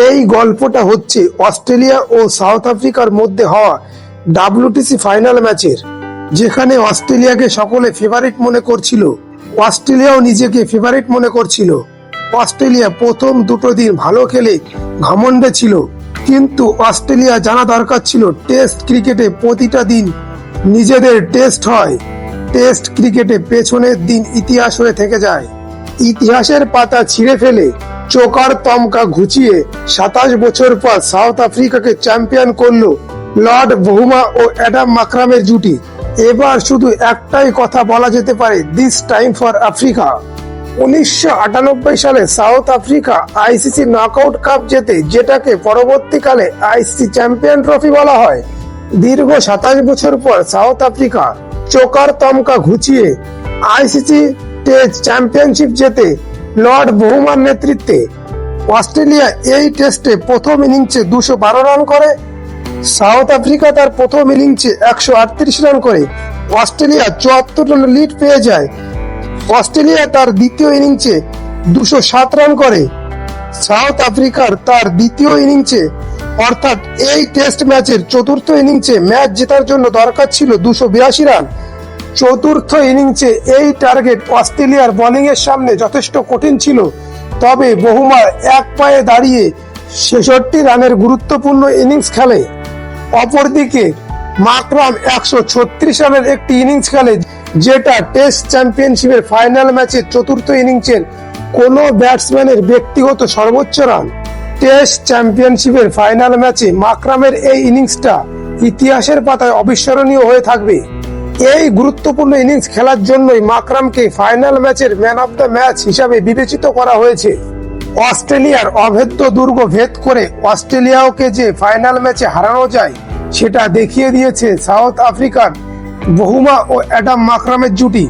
এই গল্পটা হচ্ছে অস্ট্রেলিয়া ও সাউথ আফ্রিকার মধ্যে হওয়া ডাব্লিউটিসি ফাইনাল ম্যাচের, যেখানে অস্ট্রেলিয়াকে সকলে ফেভারিট মনে করছিল। অস্ট্রেলিয়াও নিজেকে ফেভারিট মনে করছিল। অস্ট্রেলিয়া প্রথম দুটো দিন ভালো খেলে ঘমন্ডে ছিল, কিন্তু অস্ট্রেলিয়া জানা দরকার ছিল টেস্ট ক্রিকেটে প্রতিটা দিন নিজেদের টেস্ট হয়। টেস্ট ক্রিকেটে পেছনের দিন ইতিহাস হয়ে থেকে যায়। ইতিহাসের পাতা ছিঁড়ে ফেলে চোকার তমকা ঘুচিয়ে সাতাশ বছর পর সাউথ আফ্রিকাকে চ্যাম্পিয়ন করল লর্ড বহুমা ও অ্যাডাম মাকরামের জুটি। এবার শুধু একটাই কথা বলা যেতে পারে দিস টাইম ফর আফ্রিকা উনিশশো আটানব্বই সালে South Africa ICC knockout cup জেতে, যেটাকে পরবর্তীকালে আইসিসি চ্যাম্পিয়ন ট্রফি বলা হয়, দীর্ঘ সাতাশ বছর পর সাউথ আফ্রিকা চোকার তমকা ঘুচিয়ে আইসিসি টেস্ট চ্যাম্পিয়নশিপ জেতে লর্ড বহুমার নেতৃত্বে অস্ট্রেলিয়া এই টেস্টে প্রথম ইনিংসে দুশো বারো রান করে, সাউথ আফ্রিকা তার প্রথম ইনিংসে একশো আটত্রিশ রান করে। অস্ট্রেলিয়া চুয়াত্তর রান লিড পেয়ে যায়। অস্ট্রেলিয়া তার দ্বিতীয় ইনিংসে দুশো সাত রান করে। সাউথ আফ্রিকার তার দ্বিতীয় ইনিংসে, অর্থাৎ এই টেস্ট ম্যাচের চতুর্থ ইনিংসে ম্যাচ জেতার জন্য দরকার ছিল দুশো বিরাশি রান। চতুর্থ ইনিংসে এই টার্গেট অস্ট্রেলিয়ার বোলিং এর সামনে যথেষ্ট কঠিন ছিল, তবে বহুমার এক পায়ে দাঁড়িয়ে ছেষট্টি রানের গুরুত্বপূর্ণ ইনিংস খেলে। অপরদিকে, মাকরাম একশো ছত্রিশ রানের একটি ইনিংস খেলে, যেটা টেস্ট চ্যাম্পিয়নশিপের ফাইনাল ম্যাচের চতুর্থ ইনিংসের কোনো ব্যাটসম্যানের ব্যক্তিগত সর্বোচ্চ রান। টেস্ট চ্যাম্পিয়নশিপের ফাইনাল ম্যাচে মাকরামের এই ইনিংসটা ইতিহাসের পাতায় অবিস্মরণীয় হয়ে থাকবে। এই গুরুত্বপূর্ণ ইনিংস খেলার জন্যই মাকরামকে ফাইনাল ম্যাচের ম্যান অব দ্য ম্যাচ হিসাবে বিবেচিত করা হয়েছে। অস্ট্রেলিয়ার অভেদ্য দুর্গ ভেদ করে অস্ট্রেলিয়াকে যে ফাইনাল ম্যাচে হারানো যায়, সেটা দেখিয়ে দিয়েছে সাউথ আফ্রিকার বহুমা ও অ্যাডাম মাকরামের জুটি।